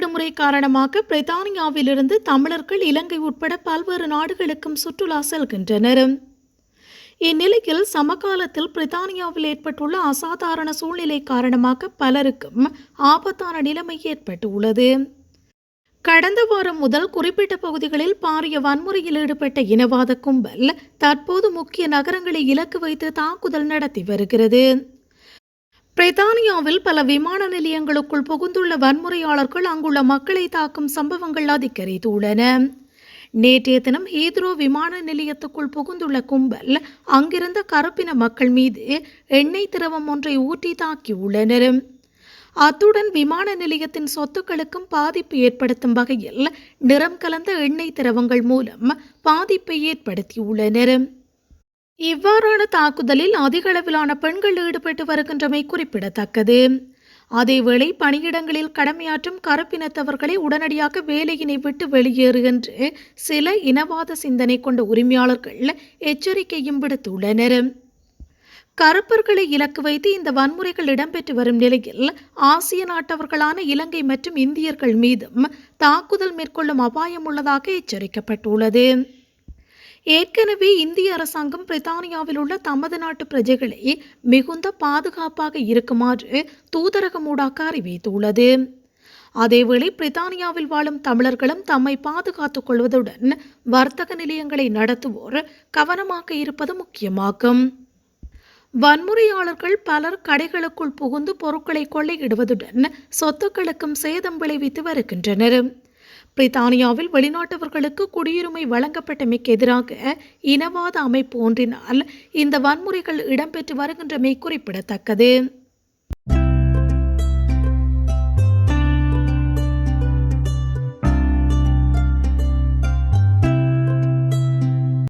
விடுமுறை காரணமாக பிரித்தானியாவிலிருந்து தமிழர்கள் இலங்கை உட்பட பல்வேறு நாடுகளுக்கும் சுற்றுலா செல்கின்றனர். இந்நிலையில் சமகாலத்தில் பிரித்தானியாவில் ஏற்பட்டுள்ள அசாதாரண சூழ்நிலை காரணமாக பலருக்கும் ஆபத்தான நிலைமை ஏற்பட்டுள்ளது. கடந்த வாரம் முதல் குறிப்பிட்ட பகுதிகளில் பாரிய வன்முறையில் ஈடுபட்ட இனவாத கும்பல் தற்போது முக்கிய நகரங்களை இலக்கு வைத்து தாக்குதல் நடத்தி வருகிறது. பிரித்தானியாவில் பல விமான நிலையங்களுக்குள் புகுந்துள்ள வன்முறையாளர்கள் அங்குள்ள மக்களை தாக்கும் சம்பவங்கள் அதிகரித்துள்ளன. நேற்றைய தினம் ஹீத்ரோ விமான நிலையத்துக்குள் புகுந்துள்ள கும்பல் அங்கிருந்த கருப்பின மக்கள் மீது எண்ணெய் திரவம் ஒன்றை ஊற்றி தாக்கியுள்ளனர். அத்துடன் விமான நிலையத்தின் சொத்துக்களுக்கும் பாதிப்பு ஏற்படுத்தும் வகையில் நிறம் கலந்த எண்ணெய் திரவங்கள் மூலம் பாதிப்பை ஏற்படுத்தியுள்ளனர். இவ்வாறான தாக்குதலில் அதிக அளவிலான பெண்கள் ஈடுபட்டு வருகின்றமை குறிப்பிடத்தக்கது. அதேவேளை பணியிடங்களில் கடமையாற்றும் கருப்பினத்தவர்களை உடனடியாக வேலையினை விட்டு வெளியேறு என்று சில இனவாத சிந்தனை கொண்ட உரிமையாளர்கள் எச்சரிக்கையும் விடுத்துள்ளனர். கருப்பர்களை இலக்கு வைத்து இந்த வன்முறைகள் இடம்பெற்று வரும் நிலையில் ஆசிய நாட்டவர்களான இலங்கை மற்றும் இந்தியர்கள் மீதும் தாக்குதல் மேற்கொள்ளும் அபாயம் உள்ளதாக எச்சரிக்கப்பட்டுள்ளது. ஏற்கனவே இந்திய அரசாங்கம் பிரித்தானியாவில் உள்ள தமது நாட்டு பிரஜைகளை மிகுந்த பாதுகாப்பாக இருக்குமாறு தூதரகம் ஊடாக அறிவித்துள்ளது. அதேவேளை பிரித்தானியாவில் வாழும் தமிழர்களும் தம்மை பாதுகாத்துக் கொள்வதுடன் வர்த்தக நிலையங்களை நடத்துவோர் கவனமாக இருப்பது முக்கியமாகும். வன்முறையாளர்கள் பலர் கடைகளுக்குள் புகுந்து பொருட்களை கொள்ளையிடுவதுடன் சொத்துக்களுக்கும் சேதம் விளைவித்து வருகின்றனர். பிரித்தானியாவில் வெளிநாட்டவர்களுக்கு குடியுரிமை வழங்கப்பட்டமைக்கு எதிராக இனவாத அமைப்பு ஒன்றினால் இந்த வன்முறைகள் இடம்பெற்று வருகின்றமை குறிப்பிடத்தக்கது.